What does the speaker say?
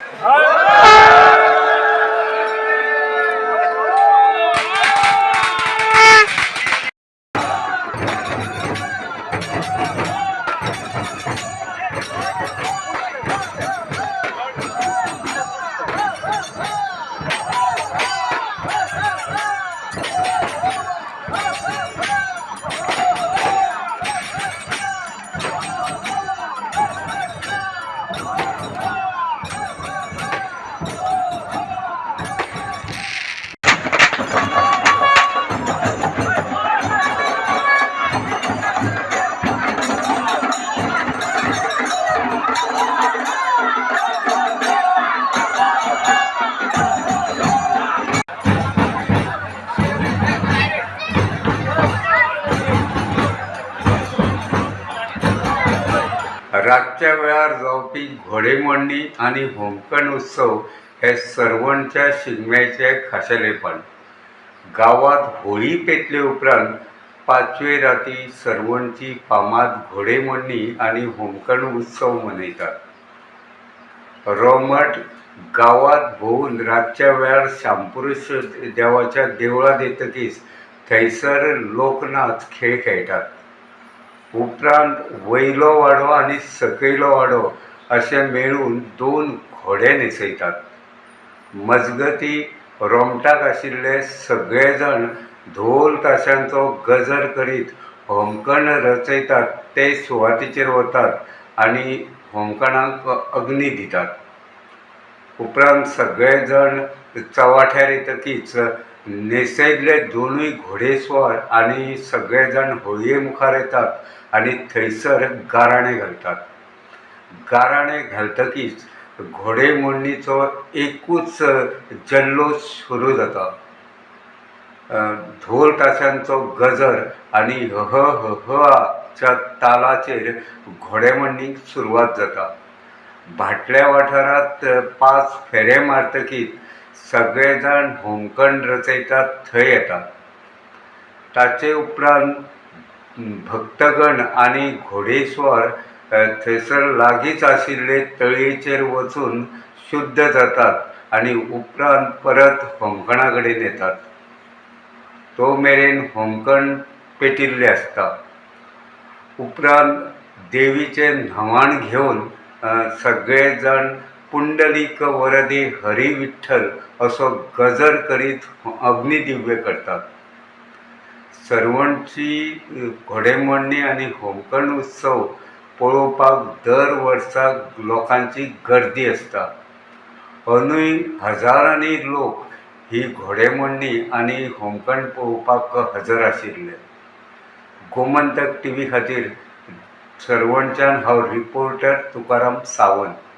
All right. रातच्या वेळार जावपी घोडेमोडणी आनी होमखण उत्सव हे सर्वणच्या शिगम्याचे खाशेलेपण. गांवांत होळी पेटले उपरांत पांचवे राती सरवणची फामाद घोडेमोडणी आनी होमखण उत्सव मनयतात. रोमट गांवांत भोंवून रातच्या वेळार शांपुरुश देवाच्या देवळांत येतकीच थंयसर लोकनाच खेळ खेळटात उपरांत वयलो वाडो आनी सकयलो वाडो अशें मेळून दोन घोडे न्हेसयतात मजगती रोमटाक आशिल्ले सगळे जाण धोल ताशांचो गजर करीत होमकण रचयतात ते सुवातीचेर वतात आनी होमकणांक अग्नी दितात. उपरांत सगळे जाण चवाठ्यार येतकीच न्हेसयल्ले दोनूय घोडेस्वार आनी सगळे जाण होळये मुखार येतात आनी थंयसर गाराणें घालतात. गाराणें घालतकीच घोडेमोडणीचो एकूच जल्लोश सुरू जाता. धोल ताशांचो गजर आनी ह ह ह च्या तालाचेर घोडेमोडणीक सुरवात जाता. भाटल्या वाठारांत पांच फेरे मारतकीच सगळे जाण होमखण रचयतात थंय येतात. ताचे उपरांत भक्तगण आनी घोडेस्वर थंयसर लागींच आशिल्ले तळयेचेर वचून शुध्द जातात आनी उपरांत परत होमखणा कडेन येतात तो मेरेन होमखण पेटिल्लें आसता उपरांत देवीचें न्हवाण घेवन सगळे जाण पुंडलीक वरदे हरी विठ्ठल असो गजर करीत अग्नी दिव्य करतात. सर्वांची घोडेमोडणी आनी होमकण उत्सव पळोवपाक दर वर्साक लोकांची गर्दी आसता अंदूय हजारांनी लोक ही घोडेमोडणी आनी होमकण पळोवपाक हजर आशिल्ले. गोमंतक टी व्ही खातीर सर्वणच्यान हांव रिपोर्टर तुकाराम सावंत.